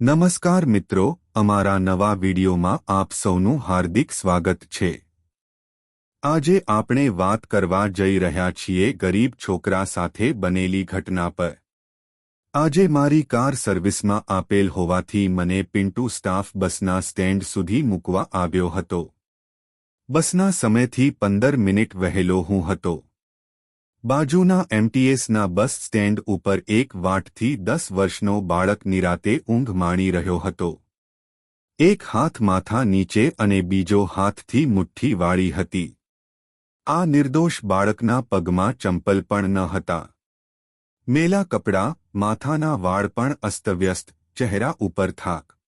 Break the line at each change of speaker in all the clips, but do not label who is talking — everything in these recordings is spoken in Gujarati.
નમસ્કાર મિત્રો, અમારા નવા વિડીયોમાં આપ સૌનું હાર્દિક સ્વાગત છે. આજે આપણે વાત કરવા જઈ રહ્યા છીએ ગરીબ છોકરા સાથે બનેલી ઘટના પર. આજે મારી કાર સર્વિસમાં આપેલ હોવાથી મને પિન્ટુ સ્ટાફ બસના સ્ટેન્ડ સુધી મૂકવા આવ્યો હતો. બસના સમયથી પંદર મિનિટ વહેલો હું હતો. બાજુના એમટીએસના બસ સ્ટેન્ડ ઉપર એક વાટથી દસ વર્ષનો બાળક નિરાતે ઊંઘ માણી રહ્યો હતો. એક હાથ માથા નીચે અને બીજો હાથથી મુઠ્ઠી વાળી હતી. આ નિર્દોષ બાળકના પગમાં ચંપલ પણ ન હતા. મેલા કપડાં, માથાના વાળ પણ અસ્તવ્યસ્ત, ચહેરા ઉપર થાક.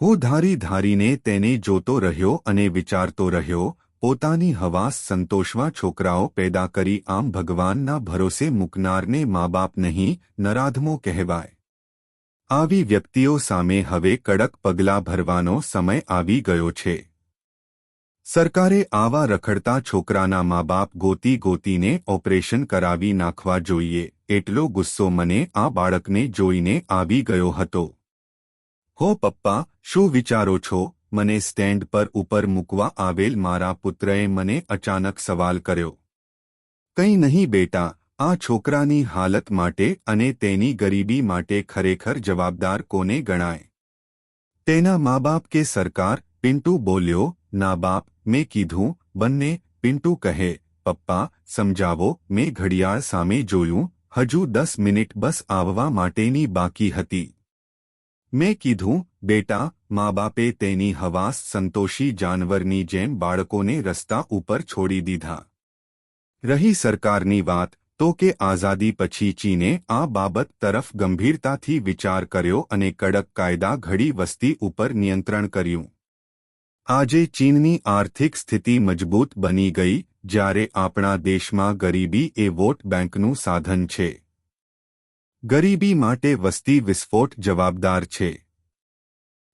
હું ધારી ધારીને તેને જોતો રહ્યો અને વિચારતો રહ્યો પોતાની હવાસ સંતોષવા છોકરાઓ પેદા કરી આમ ભગવાનના ભરોસે મૂકનારને મા બાપ નહીં, નરાધમો કહેવાય. આવી વ્યક્તિઓ સામે હવે કડક પગલાં ભરવાનો સમય આવી ગયો છે. સરકારે આવા રખડતા છોકરાના મા બાપ ગોતી ગોતીને ઓપરેશન કરાવી નાખવા જોઈએ, એટલો ગુસ્સો મને આ બાળકને જોઈને આવી ગયો હતો. હો પપ્પા, શું વિચારો છો? મને સ્ટેન્ડ પર ઉપર મૂકવા આવેલ મારા પુત્રએ મને અચાનક સવાલ કર્યો. કંઈ નહીં બેટા, આ છોકરાની હાલત માટે અને તેની ગરીબી માટે ખરેખર જવાબદાર કોને ગણાય? તેના મા બાપ કે સરકાર? પિન્ટુ બોલ્યો. ના બાપ, મેં કીધું, બંને, પિન્ટુ કહે, પપ્પા, સમજાવો, મેં ઘડિયાળ સામે જોયું, હજુ દસ મિનિટ બસ આવવા માટેની બાકી હતી. મેં કીધું, બેટા મા બાપે તેની હવાસ સંતોષી જાનવરની જેમ બાળકોને રસ્તા ઉપર છોડી દીધા. રહી સરકારની વાત, તો કે આઝાદી પછી ચીને આ બાબત તરફ ગંભીરતાથી વિચાર કર્યો અને કડક કાયદા ઘડી વસ્તી ઉપર નિયંત્રણ કર્યું. આજે ચીનની આર્થિક સ્થિતિ મજબૂત બની ગઈ, જ્યારે આપણા દેશમાં ગરીબી એ વોટ બેંકનું સાધન છે. ગરીબી માટે વસ્તી વિસ્ફોટ જવાબદાર છે.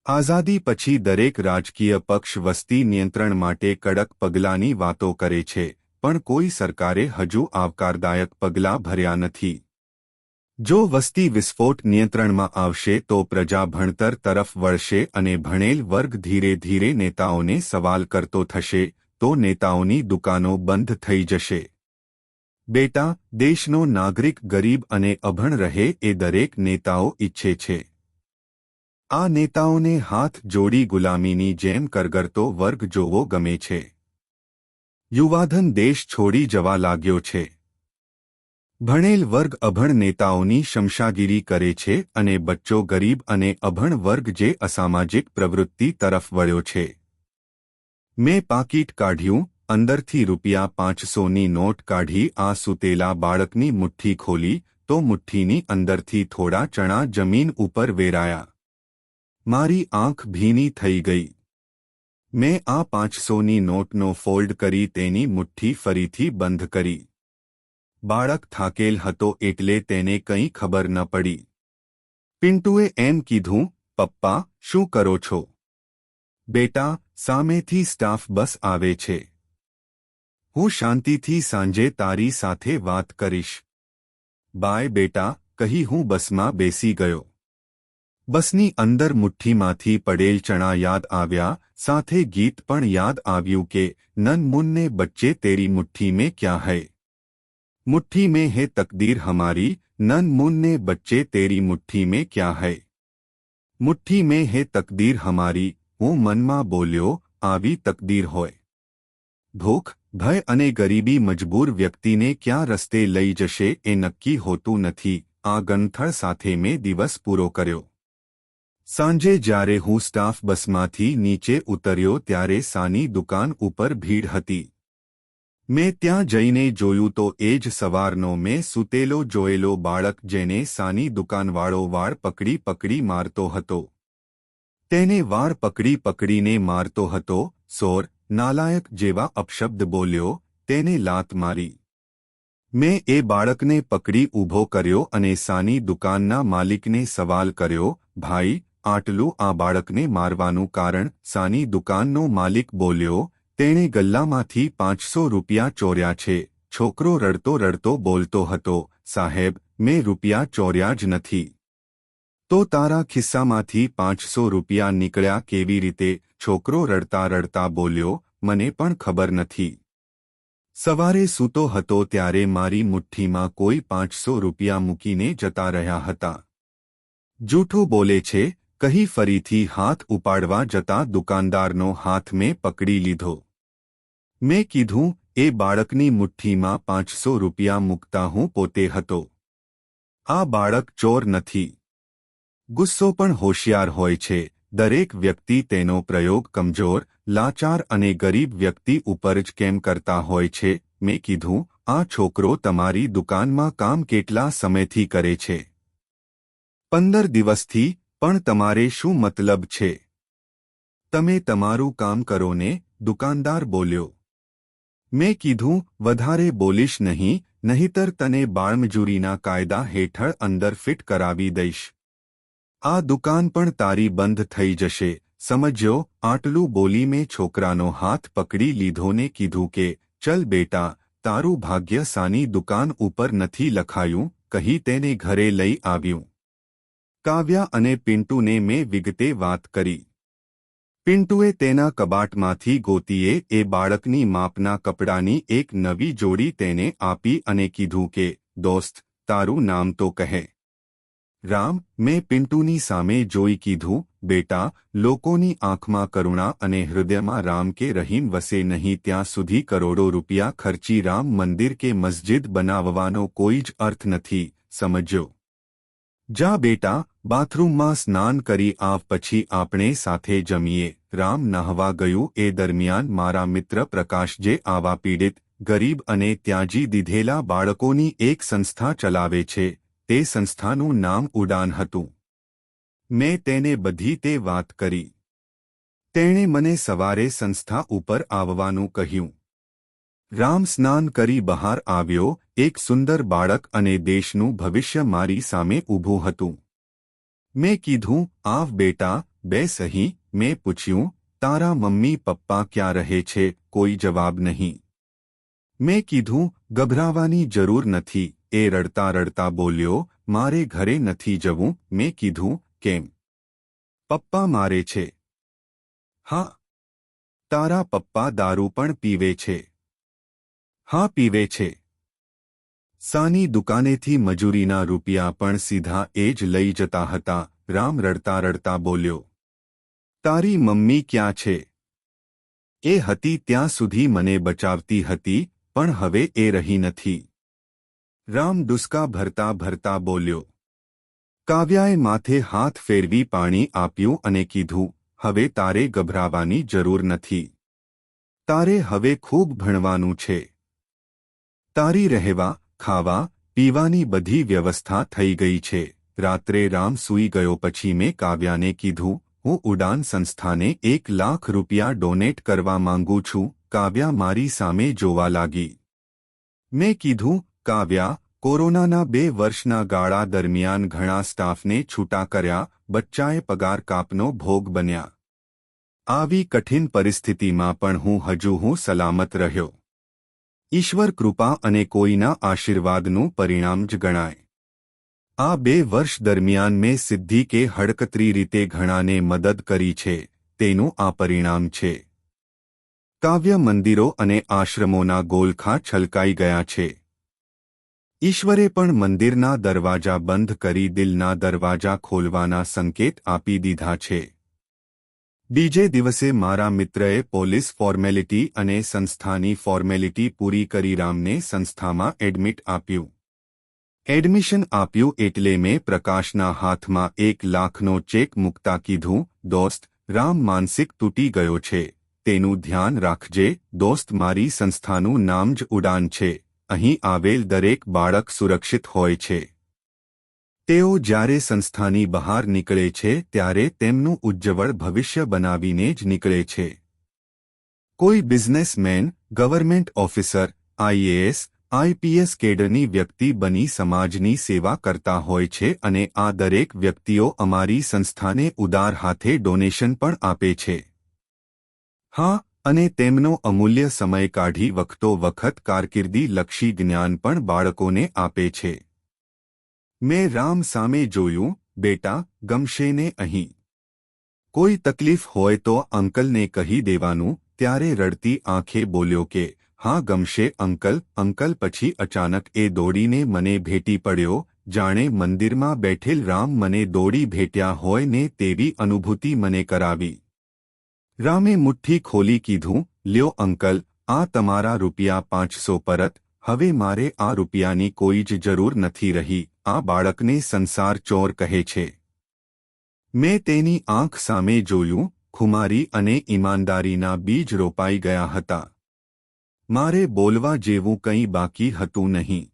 આઝાદી પછી દરેક રાજકીય પક્ષ વસ્તી નિયંત્રણ માટે કડક પગલાંની વાતો કરે છે, પણ કોઈ સરકારે હજુ આવકારદાયક પગલાં ભર્યા નથી. જો વસ્તી વિસ્ફોટ નિયંત્રણમાં આવશે તો પ્રજા ભણતર તરફ વળશે અને ભણેલ વર્ગ ધીરે ધીરે નેતાઓને સવાલ કરતો થશે, તો નેતાઓની દુકાનો બંધ થઈ જશે. બેટા, દેશનો નાગરિક ગરીબ અને અભણ રહે એ દરેક નેતાઓ ઈચ્છે છે. આ નેતાઓને હાથ જોડી ગુલામીની જેમ કરગરતો વર્ગ જોવો ગમે છે. યુવાધન દેશ છોડી જવા લાગ્યો છે. ભણેલ વર્ગ અભણ નેતાઓની શમશાગીરી કરે છે અને બચ્ચો ગરીબ અને અભણ વર્ગ જે અસામાજિક પ્રવૃત્તિ તરફ વળ્યો છે. મેં પાકીટ કાઢ્યું, અંદરથી રૂપિયા પાંચસોની નોટ કાઢી, આ સૂતેલા બાળકની મુઠ્ઠી ખોલી, તો મુઠ્ઠીની અંદરથી થોડા ચણા જમીન ઉપર વેરાયા. મારી આંખ ભીની થઈ ગઈ. મેં આ પાંચસોની નોટનો ફોલ્ડ કરી તેની મુઠ્ઠી ફરીથી બંધ કરી. બાળક થાકેલ હતો એટલે તેને કંઈ ખબર ન પડી. પિન્ટુએ એમ કીધું, પપ્પા, શું કરો છો? બેટા, સામેથી સ્ટાફ બસ આવે છે. હું શાંતિથી સાંજે તારી સાથે વાત કરીશ. બાય બેટા, કહી હું બસમાં બેસી ગયો. બસની અંદર મુઠ્ઠીમાંથી પડેલ ચણા યાદ આવ્યા, સાથે ગીત પણ યાદ આવ્યું કે, નન મુન્ને બચ્ચે તેરી મુઠ્ઠી મેં ક્યાં હૈ? મુઠ્ઠી મેં હે તકદીર હમારી, નન મુન્ને બચ્ચે તેરી મુઠ્ઠી મેં ક્યાં હૈ? મુઠ્ઠી મેં હે તકદીર હમારી, હું મનમાં બોલ્યો, આવી તકદીર હોય. ભૂખ ભય અને ગરીબી મજબૂર વ્યક્તિને ક્યાં રસ્તે લઈ જશે એ નક્કી હોતું નથી. આ ગંથળ સાથે મેં દિવસ પૂરો કર્યો. સાંજે જ્યારે હું સ્ટાફ બસમાંથી નીચે ઉતર્યો ત્યારે સાની દુકાન ઉપર ભીડ હતી. મેં ત્યાં જઈને જોયું તો એ જ સવારનો મેં સૂતેલો જોયેલો બાળક જેને સાની દુકાનવાળો વાળ પકડી પકડી મારતો હતો. તેને વાળ પકડી પકડીને મારતો હતો, સોર, નાલાયક જેવા અપશબ્દ બોલ્યો, તેને લાત મારી. મેં એ બાળકને પકડી ઊભો કર્યો અને સાની દુકાનના માલિકને સવાલ કર્યો, ભાઈ આટલું આ બાળકને મારવાનું કારણ સાની દુકાનનો માલિક બોલ્યો, તેણે ગલ્લામાંથી પાંચસો રૂપિયા ચોર્યા છે. છોકરો રડતો રડતો બોલતો હતો, સાહેબ, મેં રૂપિયા ચોર્યા જ નથી. તો તારા ખિસ્સામાંથી પાંચસો રૂપિયા નીકળ્યા કેવી રીતે? છોકરો રડતા રડતા બોલ્યો, મને પણ ખબર નથી. સવારે સૂતો હતો ત્યારે મારી મુઠ્ઠીમાં કોઈ પાંચસો રૂપિયા મૂકીને જતા રહ્યા હતા. જૂઠું બોલે છે કહી ફરીથી હાથ ઉપાડવા જતા દુકાનદારનો હાથ મેં પકડી લીધો. મેં કીધું, એ બાળકની મુઠ્ઠીમાં પાંચસો રૂપિયા મૂકતા હું પોતે હતો. આ બાળક ચોર નથી. ગુસ્સો પણ હોશિયાર હોય છે. દરેક વ્યક્તિ તેનો પ્રયોગ કમજોર, લાચાર અને ગરીબ વ્યક્તિ ઉપર જ કેમ કરતા હોય છે? મેં કીધું, આ છોકરો તમારી દુકાનમાં કામ કેટલા સમયથી કરે છે? પંદર દિવસથી પણ તમારે શું મતલબ છે? તમે તમારું કામ કરો ને દુકાનદાર બોલ્યો. મેં કીધું, વધારે બોલીશ નહીં, નહીતર તને બાળમજૂરીના કાયદા હેઠળ અંદર ફિટ કરાવી દઈશ. આ દુકાન પણ તારી બંધ થઈ જશે. સમજ્યો? આટલું બોલી મેં છોકરાનો હાથ પકડી લીધો ને કીધું કે, ચલ બેટા, તારું ભાગ્ય સાની દુકાન ઉપર નથી લખાયું, કહી તેને ઘરે લઈ આવ્યું. કાવ્યા અને પિન્ટુને મેં વિગતે વાત કરી. પિન્ટુએ તેના કબાટમાંથી ગોતીએ એ બાળકની માપના કપડાની એક નવી જોડી તેને આપી અને કીધું કે, દોસ્ત, તારું નામ તો કહે. રામ, મેં પિન્ટુની સામે જોઈ કીધું, બેટા, લોકોની આંખમાં કરુણા અને હૃદયમાં રામ કે રહીમ વસે નહીં, ત્યાં સુધી કરોડો રૂપિયા ખર્ચી રામ મંદિર કે મસ્જિદ બનાવવાનો કોઈ જ અર્થ નથી, સમજ્યો. જા બેટા, બાથરૂમમાં સ્નાન કરી આવ, પછી આપણે સાથે જમીએ. રામ નહવા ગયું, એ દરમિયાન મારા મિત્ર પ્રકાશ જે આવા પીડિત, ગરીબ અને ત્યાજી દીધેલા બાળકોની એક સંસ્થા ચલાવે છે. તે સંસ્થાનું નામ ઉડાન હતું. મેં તેને બધી તે વાત કરી. તેણે મને સવારે સંસ્થા ઉપર આવવાનું કહ્યું. રામ સ્નાન કરી બહાર આવ્યો, એક સુંદર બાળક અને દેશનું ભવિષ્ય મારી સામે ઊભું હતું. મેં કીધું, આવ બેટા, બે સહી. મેં પૂછ્યું, તારા મમ્મી પપ્પા ક્યાં રહે છે? કોઈ જવાબ નહીં. મેં કીધું, ગભરાવાની જરૂર નથી. એ રડતા રડતા બોલ્યો, મારે ઘરે નથી જવું. મેં કીધું, કેમ? પપ્પા મારે છે. હા, તારા પપ્પા દારૂ પણ પીવે છે. હા પીવે છે. સાની દુકાનેથી મજૂરીના રૂપિયા પણ સીધા એ જ લઈ જતા હતા. રામ રડતા રડતા બોલ્યો, તારી મમ્મી ક્યાં છે? એ હતી ત્યાં સુધી મને બચાવતી હતી, પણ હવે એ રહી નથી. રામ ડુસ્કા ભરતા ભરતા બોલ્યો, કાવ્યાએ માથે હાથ ફેરવી પાણી આપ્યું અને કીધું, હવે તારે ગભરાવાની જરૂર નથી. તારે હવે ખૂબ ભણવાનું છે. તારી રહેવા, ખાવા, પીવાની બધી વ્યવસ્થા થઈ ગઈ છે. રાત્રે રામ સૂઈ ગયો પછી મેં કાવ્યાને કીધું, હું ઉડાન સંસ્થાને એક લાખ રૂપિયા ડોનેટ કરવા માંગુ છું. કાવ્યા મારી સામે જોવા લાગી. મેં કીધું, કાવ્યા, કોરોનાના બે વર્ષના ગાળા દરમિયાન ઘણા સ્ટાફને છૂટા કર્યા, બચ્ચાએ પગાર કાપનો ભોગ બન્યા. આવી કઠિન પરિસ્થિતિમાં પણ હું હજુ હું સલામત રહ્યો. ઈશ્વર કૃપા અને કોઈના આશીર્વાદનું પરિણામ જ ગણાય. આ બે વર્ષ દરમિયાન મેં સિદ્ધિ કે હડકતરી રીતે ઘણાને મદદ કરી છે, તેનું આ પરિણામ છે. કાવ્ય મંદિરો અને આશ્રમોના ગોલખા છલકાઈ ગયા છે. ઈશ્વરે પણ મંદિરના દરવાજા બંધ કરી દિલના દરવાજા ખોલવાના સંકેત આપી દીધા છે. બીજે દિવસે મારા મિત્રએ પોલીસ ફોર્મેલિટી અને સંસ્થાની ફોર્મેલિટી પૂરી કરી રામને સંસ્થામાં એડમિટ આપ્યું. એડમિશન આપ્યું એટલે મેં પ્રકાશના હાથમાં એક લાખનો ચેક મૂકતા કીધું, દોસ્ત, રામ માનસિક તૂટી ગયો છે. તેનું ધ્યાન રાખજે, દોસ્ત મારી સંસ્થાનું નામ જ ઉડાન છે. અહીં આવેલ દરેક બાળક સુરક્ષિત હોય છે. તેઓ જ્યારે સંસ્થાની બહાર નીકળે છે, ત્યારે તેમનું ઉજ્જવળ ભવિષ્ય બનાવીને જ નીકળે છે. કોઈ businessman, government officer IAS IPS કેડરની વ્યક્તિ બની સમાજની સેવા કરતા હોય છે અને આ દરેક વ્યક્તિઓ અમારી સંસ્થાને ઉદાર હાથે ડોનેશન પણ આપે છે. હા, અને તેમનો અમૂલ્ય સમય કાઢી વખતો વખત કારકિર્દી લક્ષી જ્ઞાન પણ બાળકોને આપે છે. મેં રામ સામે જોયું બેટા ગમશે ને અહીં કોઈ તકલીફ હોય તો અંકલને કહી દેવાનું ત્યારે રડતી આંખે બોલ્યો કે હા ગમશે અંકલ અંકલ પછી અચાનક એ દોડીને મને ભેટી પડ્યો જાણે મંદિરમાં બેઠેલ રામ મને દોડી ભેટ્યા હોય ને તેવી અનુભૂતિ મને કરાવી રામે મુઠ્ઠી ખોલી કીધું લ્યો અંકલ આ તમારા રૂપિયા પાંચસો પરત હવે મારે આ રૂપિયાની કોઈ જ જરૂર નથી રહી આ બાળકને સંસાર ચોર કહે છે. મેં તેની આંખ સામે જોયું, ખુમારી અને ઈમાનદારીના બીજ રોપાઈ ગયા હતા. મારે બોલવા જેવું કંઈ બાકી હતું નહીં.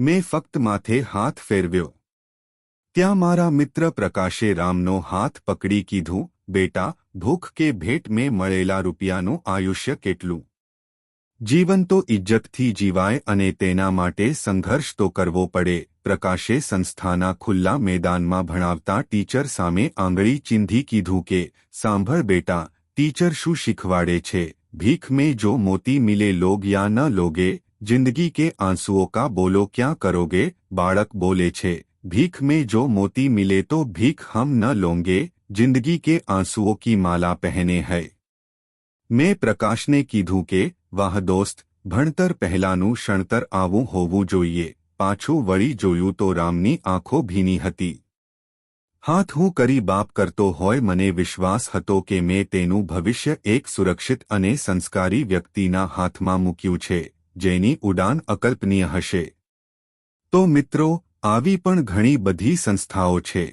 મેં ફક્ત માથે હાથ ફેરવ્યો. ત્યાં મારા મિત્ર પ્રકાશે રામનો હાથ પકડી કીધું, બેટા, ભૂખ કે ભેટ મેં મળેલા રૂપિયાનું આયુષ્ય કેટલું? જીવન તો ઇજ્જતથી જીવાય અને તેના માટે સંઘર્ષ તો કરવો પડે. પ્રકાશે સંસ્થાના ખુલ્લા મેદાનમાં ભણાવતા ટીચર સામે આંગળી ચીંધી કીધું કે સાંભળ બેટા ટીચર શું શીખવાડે છે ભીખ મેં જો મોતી મિલે લોગ યા ન લોગે જિંદગી કે આંસુઓ કા બોલો ક્યાં કરોગે બાળક બોલે છે ભીખ મેં જો મોતી મિલે તો ભીખ હમ ન લોંગે જિંદગી કે આંસુઓ કી માલા પહેને હૈ મેં પ્રકાશને કીધું કે વાહ દોસ્ત ભણતર પહેલાનું શણતર આવું હોવું જોઈએ પાછું વળી જોયું તો રામની આંખો ભીની હતી. હાથ હું કરી બાપ કરતો હોય મને વિશ્વાસ હતો કે મેં તેનું ભવિષ્ય એક સુરક્ષિત અને સંસ્કારી વ્યક્તિના હાથમાં મૂક્યું છે, જેની ઉડાન અકલ્પનીય હશે. તો મિત્રો, આવી પણ ઘણી બધી સંસ્થાઓ છે.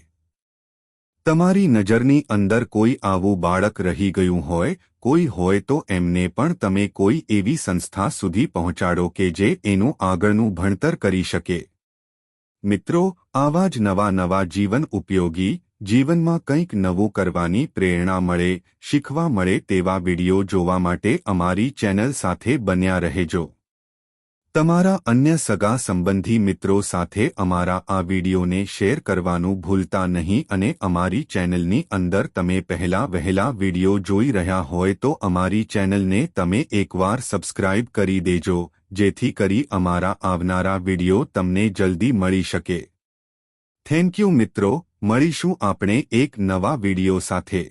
તમારી નજરની અંદર કોઈ આવું બાળક રહી ગયું હોય કોઈ હોય તો એમને પણ તમે કોઈ એવી સંસ્થા સુધી પહોંચાડો કે જે એનું આગળનું ભણતર કરી શકે. મિત્રો, આવા જ નવા નવા જીવન ઉપયોગી જીવનમાં કંઈક નવું કરવાની પ્રેરણા મળે, શીખવા મળે તેવા વિડિયો જોવા માટે અમારી ચેનલ સાથે બન્યા રહેજો. તમારા અન્ય સગા સંબંધી મિત્રો સાથે અમારા આ વિડીયોને શેર કરવાનું ભૂલતા નહીં અને અમારી ચેનલની અંદર તમે પહેલા વહેલા વીડિયો જોઈ રહ્યા હોય તો અમારી ચેનલને તમે એકવાર સબસ્ક્રાઇબ કરી દેજો, જેથી કરી અમારા આવનારા વીડિયો તમને જલ્દી મળી શકે. થેન્ક યુ મિત્રો, મળીશું આપણે એક નવા વીડિયો સાથે.